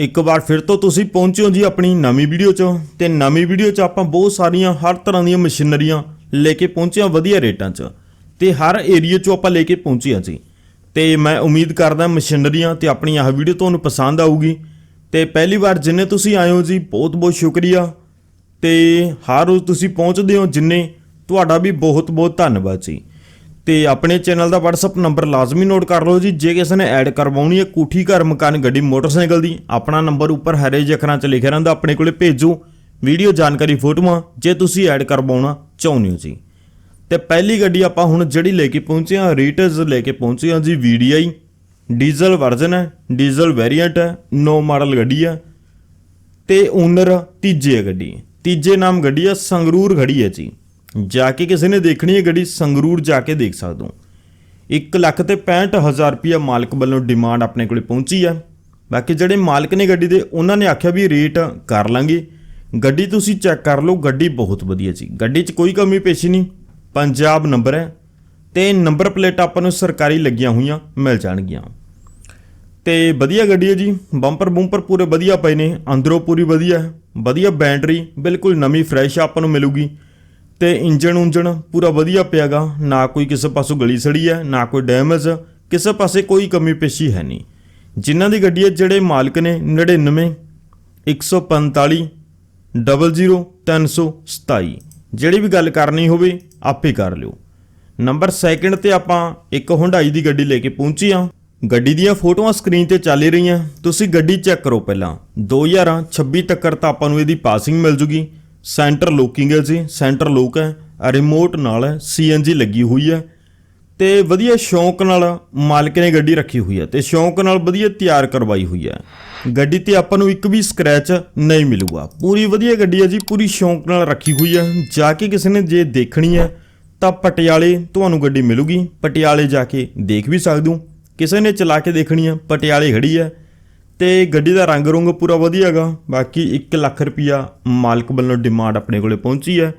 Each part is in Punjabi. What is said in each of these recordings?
ਇੱਕ ਵਾਰ ਫਿਰ ਤੋਂ ਤੁਸੀਂ ਪਹੁੰਚੇ ਹੋ ਜੀ ਆਪਣੀ ਨਵੀਂ ਵੀਡੀਓ 'ਚ। ਤੇ ਨਵੀਂ ਵੀਡੀਓ 'ਚ ਆਪਾਂ ਬਹੁਤ ਸਾਰੀਆਂ ਹਰ ਤਰ੍ਹਾਂ ਦੀਆਂ ਮਸ਼ੀਨਰੀਆਂ ਲੈ ਕੇ ਪਹੁੰਚੇ ਹਾਂ ਵਧੀਆ ਰੇਟਾਂ 'ਚ। ਤੇ ਹਰ ਏਰੀਆ 'ਚੋਂ ਆਪਾਂ ਲੈ ਕੇ ਪਹੁੰਚੇ ਹਾਂ ਜੀ। ਤੇ ਮੈਂ ਉਮੀਦ ਕਰਦਾ ਮਸ਼ੀਨਰੀਆਂ ਤੇ ਆਪਣੀ ਆਹ ਵੀਡੀਓ ਤੁਹਾਨੂੰ ਪਸੰਦ ਆਊਗੀ। ਤੇ ਪਹਿਲੀ ਵਾਰ ਜਿੰਨੇ ਤੁਸੀਂ ਆਏ ਹੋ ਜੀ ਬਹੁਤ ਬਹੁਤ ਸ਼ੁਕਰੀਆ। ਤੇ ਹਰ ਰੋਜ਼ ਤੁਸੀਂ ਪਹੁੰਚਦੇ ਹੋ ਜਿੰਨੇ, ਤੁਹਾਡਾ ਵੀ ਬਹੁਤ ਬਹੁਤ ਧੰਨਵਾਦ ਜੀ। ਤੇ ਆਪਣੇ ਚੈਨਲ ਦਾ WhatsApp ਨੰਬਰ ਲਾਜ਼ਮੀ ਨੋਟ ਕਰ ਲਓ ਜੀ। ਜੇ ਕਿਸੇ ਨੇ ਐਡ ਕਰਵਾਉਣੀ ਹੈ ਕੋਠੀ ਘਰ ਮਕਾਨ ਗੱਡੀ ਮੋਟਰਸਾਈਕਲ ਦੀ, ਆਪਣਾ ਨੰਬਰ ਉੱਪਰ ਹਰੇ ਜਿਹੇ ਅੱਖਰਾਂ 'ਚ ਲਿਖਿਆ ਰਹਿੰਦਾ, ਆਪਣੇ ਕੋਲੇ ਭੇਜੋ। ਵੀਡੀਓ ਜਾਣਕਾਰੀ ਫੋਟੋਆਂ, ਜੇ ਤੁਸੀਂ ਐਡ ਕਰਵਾਉਣਾ ਚਾਹੁੰਦੇ ਹੋ ਜੀ। ਤੇ ਪਹਿਲੀ ਗੱਡੀ ਆਪਾਂ ਹੁਣ ਜਿਹੜੀ ਲੈ ਕੇ ਪਹੁੰਚੇ ਹਾਂ ਰੀਟਸ ਲੈ ਕੇ ਪਹੁੰਚੇ ਹਾਂ ਜੀ VDI ਡੀਜ਼ਲ ਵਰਜ਼ਨ ਹੈ, ਡੀਜ਼ਲ ਵੇਰੀਐਂਟ ਹੈ, ਨੋ ਮਾਡਲ ਗੱਡੀ ਹੈ। ਤੇ ਓਨਰ ਤੀਜੇ ਗੱਡੀ, ਤੀਜੇ ਨਾਮ ਗੱਡੀ ਹੈ, ਸੰਗਰੂਰ ਖੜੀ ਹੈ ਜੀ। ਜਾ ਕੇ ਕਿਸੇ ਨੇ ਦੇਖਣੀ ਹੈ ਗੱਡੀ, ਸੰਗਰੂਰ ਜਾ ਕੇ ਦੇਖ ਸਕਦੇ ਹੋ। 1 ਲੱਖ ਤੇ 65000 ਰੁਪਇਆ ਮਾਲਕ ਵੱਲੋਂ ਡਿਮਾਂਡ ਆਪਣੇ ਕੋਲੇ ਪਹੁੰਚੀ ਹੈ ਬਾਕੀ ਜਿਹੜੇ ਮਾਲਕ ਨੇ ਗੱਡੀ ਦੇ, ਉਹਨਾਂ ਨੇ ਆਖਿਆ ਵੀ ਰੇਟ ਕਰ ਲਾਂਗੇ। ਗੱਡੀ ਤੁਸੀਂ ਚੈੱਕ ਕਰ ਲਓ, ਗੱਡੀ ਬਹੁਤ ਵਧੀਆ ਜੀ ਗੱਡੀ 'ਚ ਕੋਈ ਕਮੀ ਪੇਸ਼ੀ ਨਹੀਂ। ਪੰਜਾਬ ਨੰਬਰ ਹੈ। ਤੇ ਨੰਬਰ ਪਲੇਟ ਆਪਾਂ ਨੂੰ ਸਰਕਾਰੀ ਲੱਗੀਆਂ ਹੋਈਆਂ, ਮਿਲ ਜਾਣਗੀਆਂ। ਤੇ ਵਧੀਆ ਗੱਡੀ ਹੈ ਜੀ। ਬੰਪਰ ਬੂੰਪਰ ਪੂਰੇ ਵਧੀਆ ਪਏ ਨੇ। ਅੰਦਰੋਂ ਪੂਰੀ ਵਧੀਆ ਹੈ। ਵਧੀਆ ਬੈਟਰੀ, ਬਿਲਕੁਲ ਨਵੀਂ, ਫਰੈਸ਼ ਆਪਾਂ ਨੂੰ ਮਿਲੂਗੀ। ਤੇ ਇੰਜਣ ਉਂਜਨ ਪੂਰਾ ਵਧੀਆ ਪਿਆਗਾ। ਨਾ ਕੋਈ ਕਿਸੇ ਪਾਸੋਂ ਗਲੀ ਸੜੀ ਹੈ, ਨਾ ਕੋਈ ਡੈਮੇਜ, ਕਿਸੇ ਪਾਸੇ ਕੋਈ ਕਮੀ ਪੇਸ਼ੀ ਹੈ ਨਹੀਂ। ਜਿਨ੍ਹਾਂ ਦੀ ਗੱਡੀ ਹੈ, ਜਿਹੜੇ ਮਾਲਕ ਨੇ 99 145 00327 ਜਿਹੜੀ ਵੀ ਗੱਲ ਕਰਨੀ ਹੋਵੇ, ਆਪੇ ਕਰ ਲਿਓ। ਨੰਬਰ ਸੈਕਿੰਡ ਤੇ ਆਪਾਂ ਇੱਕ ਹੁੰਡਾਈ ਦੀ ਗੱਡੀ ਲੈ ਕੇ ਪਹੁੰਚੀ ਹਾਂ। ਗੱਡੀ ਦੀਆਂ ਫੋਟੋਆਂ ਸਕਰੀਨ ਤੇ ਚੱਲ ਹੀ ਰਹੀਆਂ। ਤੁਸੀਂ ਗੱਡੀ ਚੈੱਕ ਕਰੋ ਪਹਿਲਾਂ। 2026 ਤੱਕ ਤਾਂ ਆਪਾਂ ਨੂੰ ਇਹਦੀ ਪਾਸਿੰਗ ਮਿਲ ਜੂਗੀ। ਸੈਂਟਰ ਲੋਕਿੰਗ ਹੈ ਜੀ, ਸੈਂਟਰ ਲੋਕ ਹੈ ਰਿਮੋਟ ਨਾਲ ਹੈ ਸੀਐਨਜੀ ਲੱਗੀ ਹੋਈ ਹੈ। ਤੇ ਵਧੀਆ ਸ਼ੌਂਕ ਨਾਲ ਮਾਲਕ ਨੇ ਗੱਡੀ ਰੱਖੀ ਹੋਈ ਹੈ ਤੇ ਸ਼ੌਂਕ ਨਾਲ ਵਧੀਆ ਤਿਆਰ ਕਰਵਾਈ ਹੋਈ ਹੈ। ਗੱਡੀ ਤੇ ਆਪਾਂ ਨੂੰ ਇੱਕ ਵੀ ਸਕ੍ਰੈਚ ਨਹੀਂ ਮਿਲੂਗਾ। ਪੂਰੀ ਵਧੀਆ ਗੱਡੀ ਹੈ ਜੀ, ਪੂਰੀ ਸ਼ੌਂਕ ਨਾਲ ਰੱਖੀ ਹੋਈ ਹੈ। ਜਾ ਕੇ ਕਿਸੇ ਨੇ ਜੇ ਦੇਖਣੀ ਹੈ ਤਾਂ ਪਟਿਆਲੇ ਤੁਹਾਨੂੰ ਗੱਡੀ ਮਿਲੂਗੀ। ਪਟਿਆਲੇ ਜਾ ਕੇ ਦੇਖ ਵੀ ਸਕਦੇ ਹੋ। ਕਿਸੇ ਨੇ ਚਲਾ ਕੇ ਦੇਖਣੀ ਹੈ, ਪਟਿਆਲੇ ਖੜੀ ਹੈ। ਤੇ ਗੱਡੀ ਦਾ ਰੰਗ ਰੁੰਗ ਪੂਰਾ ਵਧੀਆ ਹੈਗਾ। ਬਾਕੀ 1 ਲੱਖ ਰੁਪਿਆ ਮਾਲਕ ਵੱਲੋਂ ਡਿਮਾਂਡ ਆਪਣੇ ਕੋਲੇ ਪਹੁੰਚੀ ਹੈ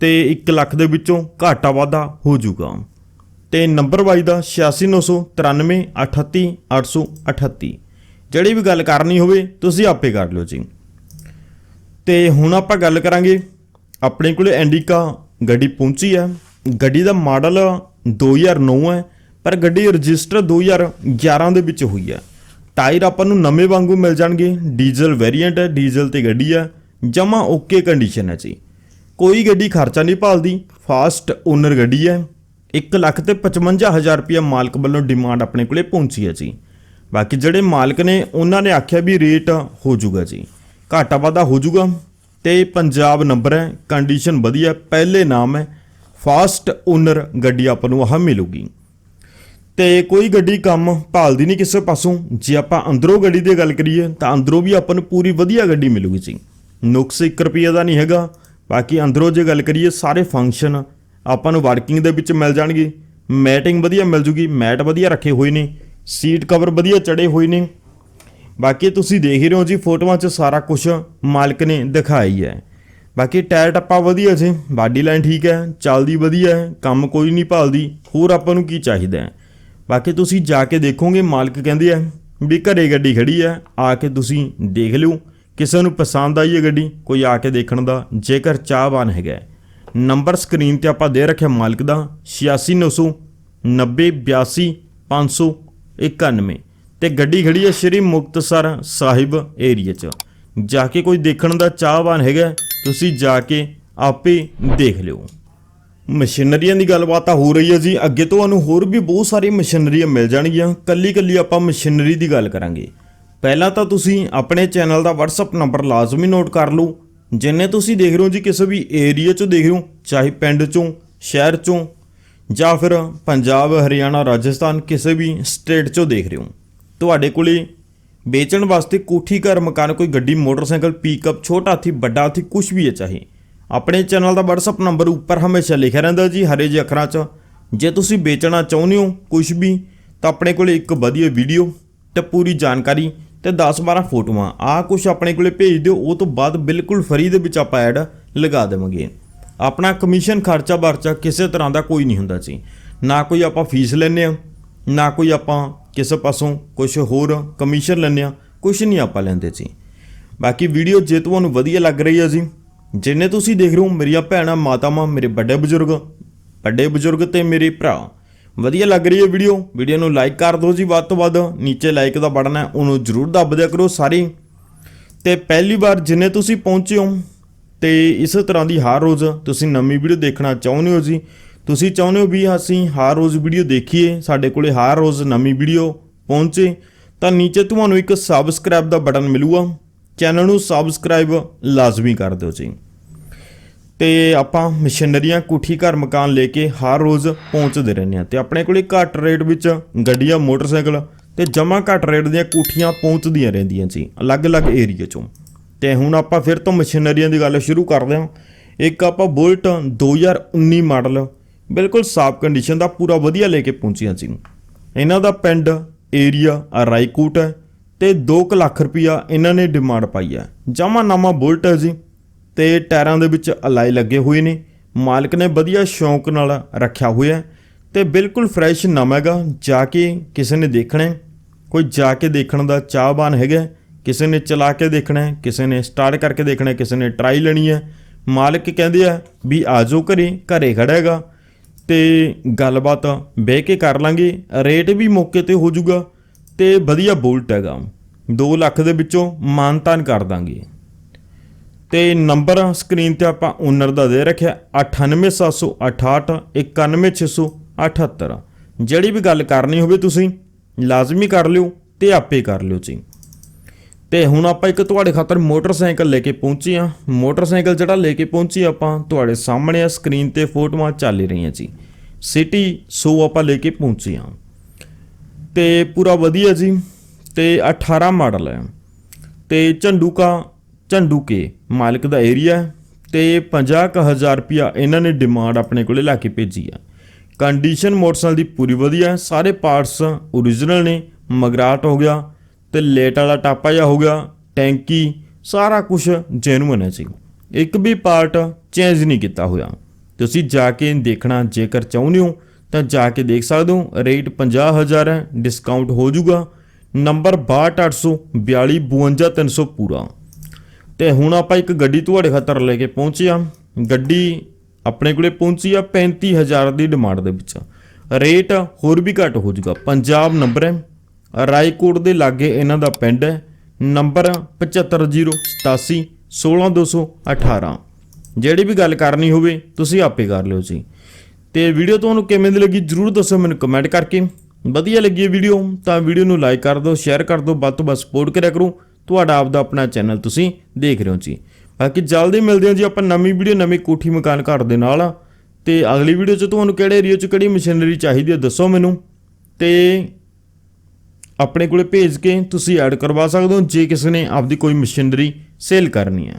ਤੇ 1 ਲੱਖ ਦੇ ਵਿੱਚੋਂ ਘਾਟਾ ਵਾਧਾ ਹੋ ਜਾਊਗਾ। ਤੇ ਨੰਬਰ ਵਾਈ ਦਾ 869993 38838 ਜਿਹੜੀ ਵੀ ਗੱਲ ਕਰਨੀ ਹੋਵੇ ਤੁਸੀਂ ਆਪੇ ਕਰ ਲਿਓ ਜੀ। ਤੇ ਹੁਣ ਆਪਾਂ ਗੱਲ ਕਰਾਂਗੇ ਆਪਣੇ ਕੋਲੇ ਐਂਡੀਕਾ ਗੱਡੀ ਪਹੁੰਚੀ ਹੈ। ਗੱਡੀ ਦਾ ਮਾਡਲ 2009 ਹੈ, ਪਰ ਗੱਡੀ ਰਜਿਸਟਰ 2011 ਦੇ ਵਿੱਚ ਹੋਈ ਹੈ। ਟਾਇਰ ਆਪਾਂ ਨੂੰ ਨਵੇਂ ਵਾਂਗੂ ਮਿਲ ਜਾਣਗੇ, ਡੀਜ਼ਲ ਵੇਰੀਐਂਟ ਹੈ, ਡੀਜ਼ਲ ਤੇ ਗੱਡੀ ਹੈ, ਜਮਾ ਓਕੇ ਕੰਡੀਸ਼ਨ ਹੈ ਜੀ। ਕੋਈ ਗੱਡੀ ਖਰਚਾ ਨਹੀਂ ਭਾਲਦੀ ਫਾਸਟ ਓਨਰ ਗੱਡੀ ਹੈ। 1 ਲੱਖ ਤੇ 55000 ਰੁਪਇਆ ਮਾਲਕ ਵੱਲੋਂ ਡਿਮਾਂਡ ਆਪਣੇ ਕੋਲੇ ਪਹੁੰਚੀ ਹੈ ਜੀ। ਬਾਕੀ ਜਿਹੜੇ ਮਾਲਕ ਨੇ, ਉਹਨਾਂ ਨੇ ਆਖਿਆ ਵੀ ਰੇਟ ਹੋ ਜਾਊਗਾ ਜੀ। ਘਾਟਾ ਵਾਧਾ ਹੋ ਜਾਊਗਾ। ਤੇ ਪੰਜਾਬ ਨੰਬਰ ਹੈ ਕੰਡੀਸ਼ਨ ਵਧੀਆ, ਪਹਿਲੇ ਨਾਮ ਹੈ ਫਾਸਟ ਓਨਰ ਗੱਡੀ ਆਪਾਂ ਨੂੰ ਆਹ ਮਿਲੂਗੀ। ਤੇ ਕੋਈ ਗੱਡੀ ਕੰਮ ਭਾਲਦੀ ਨਹੀਂ ਕਿਸੇ ਪਾਸੋਂ। ਜੇ ਆਪਾਂ ਅੰਦਰੋਂ ਗੱਡੀ ਦੀ ਗੱਲ ਕਰੀਏ, ਤਾਂ ਅੰਦਰੋਂ ਵੀ ਆਪਾਂ ਨੂੰ ਪੂਰੀ ਵਧੀਆ ਗੱਡੀ ਮਿਲੂਗੀ ਜੀ। ਨੁਕਸ 1 ਰੁਪਈਆ ਦਾ ਨਹੀਂ ਹੈਗਾ। ਬਾਕੀ ਅੰਦਰੋਂ ਜੇ ਗੱਲ ਕਰੀਏ, ਸਾਰੇ ਫੰਕਸ਼ਨ ਆਪਾਂ ਨੂੰ ਵਰਕਿੰਗ ਦੇ ਵਿੱਚ ਮਿਲ ਜਾਣਗੇ। ਮੈਟਿੰਗ ਵਧੀਆ ਮਿਲ ਜੂਗੀ, ਮੈਟ ਵਧੀਆ ਰੱਖੇ ਹੋਏ ਨੇ। ਸੀਟ ਕਵਰ ਵਧੀਆ ਚੜੇ ਹੋਏ ਨੇ। ਬਾਕੀ ਤੁਸੀਂ ਦੇਖ ਹੀ ਰਹੇ ਹੋ ਜੀ, ਫੋਟੋਆਂ 'ਚ ਸਾਰਾ ਕੁਝ ਮਾਲਕ ਨੇ ਦਿਖਾਈ ਹੈ। ਬਾਕੀ ਟਾਇਰ ਟੱਪਾ ਵਧੀਆ ਜੀ, ਬਾਡੀ ਲਾਈਨ ਠੀਕ ਹੈ, ਚੱਲਦੀ ਵਧੀਆ ਹੈ, ਕੰਮ ਕੋਈ ਨਹੀਂ ਭਾਲਦੀ। ਹੋਰ ਆਪਾਂ ਨੂੰ ਕੀ ਚਾਹੀਦਾ ਹੈ? ਬਾਕੀ ਤੁਸੀਂ ਜਾ ਕੇ ਦੇਖੋਗੇ, ਮਾਲਕ ਕਹਿੰਦੇ ਆ ਵੀ ਘਰੇ ਗੱਡੀ ਖੜੀ ਹੈ, ਆ ਕੇ ਤੁਸੀਂ ਦੇਖ ਲਿਓ। ਕਿਸੇ ਨੂੰ ਪਸੰਦ ਆਈ ਹੈ ਗੱਡੀ, ਕੋਈ ਆ ਕੇ ਦੇਖਣ ਦਾ, ਜੇਕਰ ਚਾਹਵਾਨ ਹੈਗਾ ਨੰਬਰ ਸਕਰੀਨ ਤੇ ਆਪਾਂ ਦੇ ਰੱਖਿਆ ਮਾਲਕ ਦਾ 8690 9082 591 ਤੇ ਗੱਡੀ ਖੜੀ ਹੈ ਸ਼੍ਰੀ ਮੁਕਤਸਰ ਸਾਹਿਬ ਏਰੀਆ 'ਚ। ਜਾ ਕੇ ਕੋਈ ਦੇਖਣ ਦਾ ਚਾਹਵਾਨ ਹੈਗਾ ਤੁਸੀਂ ਜਾ ਕੇ ਆਪੇ ਦੇਖ ਲਿਓ। ਮਸ਼ੀਨਰੀਆਂ ਦੀ ਗੱਲਬਾਤ ਤਾਂ ਹੋ ਰਹੀ ਹੈ ਜੀ। ਅੱਗੇ ਤੁਹਾਨੂੰ ਹੋਰ ਵੀ ਬਹੁਤ ਸਾਰੀ ਮਸ਼ੀਨਰੀਆਂ ਮਿਲ ਜਾਣਗੀਆਂ। ਕੱਲੀ ਕੱਲੀ ਆਪਾਂ ਮਸ਼ੀਨਰੀ ਦੀ ਗੱਲ ਕਰਾਂਗੇ। ਪਹਿਲਾਂ ਤਾਂ ਤੁਸੀਂ ਆਪਣੇ ਚੈਨਲ ਦਾ WhatsApp ਨੰਬਰ ਲਾਜ਼ਮੀ ਨੋਟ ਕਰ ਲਓ। ਜਿੰਨੇ ਤੁਸੀਂ ਦੇਖ ਰਹੇ ਹੋ ਜੀ, ਕਿਸੇ ਵੀ ਏਰੀਆ 'ਚੋਂ ਦੇਖ ਰਹੇ ਹੋ, ਚਾਹੇ ਪਿੰਡ 'ਚੋਂ, ਸ਼ਹਿਰ 'ਚੋਂ, ਜਾਂ ਫਿਰ ਪੰਜਾਬ, ਹਰਿਆਣਾ, ਰਾਜਸਥਾਨ, ਕਿਸੇ ਵੀ ਸਟੇਟ 'ਚੋਂ ਦੇਖ ਰਹੇ ਹੋ। ਤੁਹਾਡੇ ਕੋਲੇ ਵੇਚਣ ਵਾਸਤੇ ਕੋਠੀ, ਘਰ, ਮਕਾਨ, ਕੋਈ ਗੱਡੀ, ਮੋਟਰਸਾਈਕਲ ਪਿਕਅਪ ਛੋਟਾ ਹਾਥੀ, ਵੱਡਾ ਹਾਥੀ ਕੁਝ ਵੀ ਹੈ ਚਾਹੇ। ਆਪਣੇ ਚੈਨਲ ਦਾ WhatsApp ਨੰਬਰ ਉੱਪਰ ਹਮੇਸ਼ਾ ਲਿਖਿਆ ਰਹਿੰਦਾ ਜੀ, ਹਰੇ ਜਿਹੇ ਅੱਖਰਾਂ 'ਚ। ਜੇ ਤੁਸੀਂ ਵੇਚਣਾ ਚਾਹੁੰਦੇ ਹੋ ਕੁਝ ਵੀ, ਤਾਂ ਆਪਣੇ ਕੋਲੇ ਇੱਕ ਵਧੀਆ ਵੀਡੀਓ ਤੇ ਪੂਰੀ ਜਾਣਕਾਰੀ ਤੇ 10-12 ਫੋਟੋਆਂ। ਆ ਕੁਝ ਆਪਣੇ ਕੋਲੇ ਭੇਜ ਦਿਓ, ਉਹ ਤੋਂ ਬਾਅਦ ਬਿਲਕੁਲ ਫਰੀ ਦੇ ਵਿੱਚ ਆਪਾਂ ਐਡ ਲਗਾ ਦੇਵਾਂਗੇ। ਆਪਣਾ ਕਮਿਸ਼ਨ ਖਰਚਾ ਵਰਚਾ ਕਿਸੇ ਤਰ੍ਹਾਂ ਦਾ ਕੋਈ ਨਹੀਂ ਹੁੰਦਾ ਜੀ। ਨਾ ਕੋਈ ਆਪਾਂ ਫੀਸ ਲੈਂਦੇ ਆ ਨਾ ਕੋਈ ਆਪਾਂ ਕਿਸੇ ਪਾਸੋਂ ਕੁਝ ਹੋਰ ਕਮਿਸ਼ਨ ਲੈਂਦੇ ਆ ਕੁਝ ਨਹੀਂ ਆਪਾਂ ਲੈਂਦੇ ਜੀ। ਬਾਕੀ ਵੀਡੀਓ ਜੇ ਤੁਹਾਨੂੰ ਵਧੀਆ ਲੱਗ ਰਹੀ ਹੈ ਜੀ ਜਿੰਨੇ ਤੁਸੀਂ ਦੇਖ ਰਹੇ ਹੋ, ਮੇਰੀਆਂ ਭੈਣਾਂ, ਮਾਤਾਵਾਂ, ਮੇਰੇ ਵੱਡੇ ਬਜ਼ੁਰਗ ਵੱਡੇ ਬਜ਼ੁਰਗ ਤੇ ਮੇਰੇ ਭਰਾ। ਵਧੀਆ ਲੱਗ ਰਹੀ ਹੈ ਵੀਡੀਓ? ਵੀਡੀਓ ਨੂੰ ਲਾਈਕ ਕਰ ਦਿਓ ਜੀ ਵੱਧ ਤੋਂ ਵੱਧ। ਨੀਚੇ ਲਾਈਕ ਦਾ ਬਟਨ ਹੈ, ਉਹਨੂੰ ਜ਼ਰੂਰ ਦੱਬ ਦਿਆ ਕਰੋ ਸਾਰੇ। ਤੇ ਪਹਿਲੀ ਵਾਰ ਜਿੰਨੇ ਤੁਸੀਂ ਪਹੁੰਚੇ ਹੋ, ਤੇ ਇਸ ਤਰ੍ਹਾਂ ਦੀ ਹਰ ਰੋਜ਼ ਤੁਸੀਂ ਨਵੀਂ ਵੀਡੀਓ ਦੇਖਣਾ ਚਾਹੁੰਦੇ ਹੋ ਜੀ, ਤੁਸੀਂ ਚਾਹੁੰਦੇ ਹੋ ਵੀ ਅਸੀਂ ਹਰ ਰੋਜ਼ ਵੀਡੀਓ ਦੇਖੀਏ, ਸਾਡੇ ਕੋਲੇ ਹਰ ਰੋਜ਼ ਨਵੀਂ ਵੀਡੀਓ ਪਹੁੰਚੇ, ਤਾਂ ਨੀਚੇ ਤੁਹਾਨੂੰ ਇੱਕ ਸਬਸਕ੍ਰਾਈਬ ਦਾ ਬਟਨ ਮਿਲੂਗਾ। ਚੈਨਲ ਨੂੰ ਸਬਸਕ੍ਰਾਈਬ ਲਾਜ਼ਮੀ ਕਰ ਦਿਓ ਜੀ। ਤੇ ਆਪਾਂ ਮਸ਼ੀਨਰੀਆਂ ਕੋਠੀ ਘਰ ਮਕਾਨ ਲੈ ਕੇ ਹਰ ਰੋਜ਼ ਪਹੁੰਚਦੇ ਰਹਿੰਦੇ ਆ ਤੇ ਆਪਣੇ ਕੋਲੇ ਘੱਟ ਰੇਟ ਵਿੱਚ ਗੱਡੀਆਂ, ਮੋਟਰਸਾਈਕਲ ਤੇ ਜਮਾ ਘੱਟ ਰੇਟ ਦੀਆਂ ਕੋਠੀਆਂ ਪਹੁੰਚਦੀਆਂ ਰਹਿੰਦੀਆਂ ਜੀ, ਅਲੱਗ-ਅਲੱਗ ਏਰੀਆ ਚੋਂ। ਤੇ ਹੁਣ ਆਪਾਂ ਫਿਰ ਤੋਂ ਮਸ਼ੀਨਰੀਆਂ ਦੀ ਗੱਲ ਸ਼ੁਰੂ ਕਰਦੇ ਹਾਂ। ਇੱਕ ਆਪਾਂ ਬੁਲਟ 2019 ਮਾਡਲ ਬਿਲਕੁਲ ਸਾਫ਼ ਕੰਡੀਸ਼ਨ ਦਾ ਪੂਰਾ ਵਧੀਆ ਲੈ ਕੇ ਪਹੁੰਚੀਆਂ ਸੀ ਇਹਨਾਂ ਦਾ ਪਿੰਡ, ਏਰੀਆ ਰਾਈਕੂਟ ਹੈ। ਤੇ 2 ਲੱਖ ਰੁਪਇਆ ਇਹਨਾਂ ਨੇ ਡਿਮਾਂਡ ਪਾਈ ਹੈ। ਜਮਾ ਨਾਮਾ ਬੁਲਟ ਹੈ ਜੀ ਤੇ ਟਾਇਰਾਂ ਦੇ ਵਿੱਚ ਅਲਾਈ ਲੱਗੇ ਹੋਏ ਨੇ। ਮਾਲਕ ਨੇ ਵਧੀਆ ਸ਼ੌਂਕ ਨਾਲ ਰੱਖਿਆ ਹੋਇਆ ਹੈ ਤੇ ਬਿਲਕੁਲ ਫਰੈਸ਼ ਨਵਾਂ ਹੈਗਾ। ਜਾ ਕੇ ਕਿਸੇ ਨੇ ਦੇਖਣਾ ਕੋਈ ਜਾ ਕੇ ਦੇਖਣ ਦਾ ਚਾਹਵਾਨ ਹੈਗਾ ਕਿਸੇ ਨੇ ਚਲਾ ਕੇ ਦੇਖਣਾ ਹੈ। ਕਿਸੇ ਨੇ ਸਟਾਰਟ ਕਰਕੇ ਦੇਖਣਾ ਹੈ। ਕਿਸੇ ਨੇ ਟਰਾਈ ਲੈਣੀ ਹੈ। ਮਾਲਕ ਕਹਿੰਦੇ ਆ ਵੀ ਆਜੋ ਘਰੇ ਘਰੇ ਖੜਾ ਹੈਗਾ ਤੇ ਗੱਲਬਾਤ ਬਹਿ ਕੇ ਕਰ ਲਾਂਗੇ। ਰੇਟ ਵੀ ਮੌਕੇ ਤੇ ਹੋ ਜਾਊਗਾ। ਤੇ ਵਧੀਆ ਬੋਲਟ ਹੈਗਾ। 2 ਲੱਖ ਦੇ ਵਿੱਚੋਂ ਮਾਨਤਾਨ ਕਰ ਦਾਂਗੇ। ਤੇ ਨੰਬਰ ਸਕਰੀਨ ਤੇ ਆਪਾਂ ਓਨਰ ਦਾ ਦੇ ਰੱਖਿਆ 98768 91678 ਜਿਹੜੀ ਵੀ ਗੱਲ ਕਰਨੀ ਹੋਵੇ ਤੁਸੀਂ ਲਾਜ਼ਮੀ ਕਰ ਲਿਓ ਤੇ ਆਪੇ ਕਰ ਲਿਓ ਜੀ। ਤੇ ਹੁਣ ਆਪਾਂ ਇੱਕ ਤੁਹਾਡੇ ਖਾਤਰ ਮੋਟਰਸਾਈਕਲ ਲੈ ਕੇ ਪਹੁੰਚੇ ਆ ਮੋਟਰਸਾਈਕਲ ਜਿਹੜਾ ਲੈ ਕੇ ਪਹੁੰਚੇ ਆਪਾਂ, ਤੁਹਾਡੇ ਸਾਹਮਣੇ ਆ, ਸਕਰੀਨ ਤੇ ਫੋਟੋਆਂ ਚੱਲ ਰਹੀਆਂ ਜੀ। ਸਿਟੀ ਸੋ ਆਪਾਂ ਲੈ ਕੇ ਪਹੁੰਚੇ ਆ ਤੇ ਪੂਰਾ ਵਧੀਆ ਜੀ, ਤੇ 18 ਮਾਡਲ ਹੈ। ਤੇ ਝੰਡੂਕਾ, ਝੰਡੂਕੇ ਮਾਲਕ ਦਾ ਏਰੀਆ ਹੈ ਤੇ 50000 ਰੁਪਿਆ ਇਹਨਾਂ ਨੇ ਡਿਮਾਂਡ ਆਪਣੇ ਕੋਲੇ ਲਾ ਕੇ ਭੇਜੀ ਆ ਕੰਡੀਸ਼ਨ ਮੋਟਰਸਾਈਕਲ ਦੀ ਪੂਰੀ ਵਧੀਆ ਸਾਰੇ ਪਾਰਟਸ ਓਰੀਜਨਲ ਨੇ ਮਗਰਾਟ ਹੋ ਗਿਆ ਤੇ ਲੇਟ ਵਾਲਾ ਟਾਪਾ ਜਿਹਾ ਹੋ ਗਿਆ ਟੈਂਕੀ ਸਾਰਾ ਕੁਝ ਜੈਨੂਇਨ ਹੈ ਜੀ। ਇੱਕ ਵੀ ਪਾਰਟ ਚੇਂਜ ਨਹੀਂ ਕੀਤਾ ਹੋਇਆ। ਤੁਸੀਂ ਜਾ ਕੇ ਦੇਖਣਾ, ਜੇਕਰ ਚਾਹੁੰਦੇ ਹੋ ਤਾਂ ਜਾ ਕੇ ਦੇਖ ਸਕਦੇ ਹੋ ਰੇਟ 50000 ਹੈ ਡਿਸਕਾਊਂਟ ਹੋ ਜਾਊਗਾ ਨੰਬਰ 6284252300 ਪੂਰਾ। ਤੇ ਹੁਣ ਆਪਾਂ ਇੱਕ ਗੱਡੀ ਤੁਹਾਡੇ ਖਾਤਰ ਲੈ ਕੇ ਪਹੁੰਚੇ ਆ ਗੱਡੀ ਆਪਣੇ ਕੋਲੇ ਪਹੁੰਚੀ ਆ 35000 ਦੀ ਡਿਮਾਂਡ ਦੇ ਵਿੱਚ। ਰੇਟ ਹੋਰ ਵੀ ਘੱਟ ਹੋ ਜਾਊਗਾ ਪੰਜਾਬ ਨੰਬਰ ਹੈ। ਰਾਏਕੋਟ ਦੇ ਲਾਗੇ ਇਹਨਾਂ ਦਾ ਪਿੰਡ ਹੈ। ਨੰਬਰ 75087 16218 ਜਿਹੜੀ ਵੀ ਗੱਲ ਕਰਨੀ ਹੋਵੇ, ਤੁਸੀਂ ਆਪੇ ਕਰ ਲਿਓ ਜੀ। ਤੇ ਵੀਡੀਓ ਤੁਹਾਨੂੰ ਕਿਵੇਂ ਦੀ ਲੱਗੀ ਜਰੂਰ ਦੱਸੋ ਮੈਨੂੰ ਕਮੈਂਟ ਕਰਕੇ। ਵਧੀਆ ਲੱਗੀ ਹੈ ਵੀਡੀਓ, ਤਾਂ ਵੀਡੀਓ ਨੂੰ ਲਾਈਕ ਕਰ ਦਿਓ ਸ਼ੇਅਰ ਕਰ ਦਿਓ, ਵੱਧ ਤੋਂ ਵੱਧ ਸਪੋਰਟ ਕਰਿਆ ਕਰੋ। ਤੁਹਾਡਾ ਆਪਦਾ ਆਪਣਾ ਚੈਨਲ ਤੁਸੀਂ ਦੇਖ ਰਹੇ ਹੋ ਜੀ। ਬਾਕੀ ਜਲਦੀ ਮਿਲਦੇ ਹਾਂ ਜੀ ਆਪਾਂ ਨਵੀਂ ਵੀਡੀਓ, ਨਵੀਂ ਕੋਠੀ ਮਕਾਨ ਘਰ ਦੇ ਨਾਲ। ਤੇ ਅਗਲੀ ਵੀਡੀਓ 'ਚ ਤੁਹਾਨੂੰ ਕਿਹੜੇ ਏਰੀਆ 'ਚ ਕਿਹੜੀ ਮਸ਼ੀਨਰੀ ਚਾਹੀਦੀ ਹੈ ਦੱਸੋ ਮੈਨੂੰ। ਤੇ ਆਪਣੇ ਕੋਲੇ ਭੇਜ ਕੇ ਤੁਸੀਂ ਐਡ ਕਰਵਾ ਸਕਦੇ ਹੋ, ਜੇ ਕਿਸੇ ਨੇ ਆਪਦੀ ਕੋਈ ਮਸ਼ੀਨਰੀ ਸੇਲ ਕਰਨੀ ਹੈ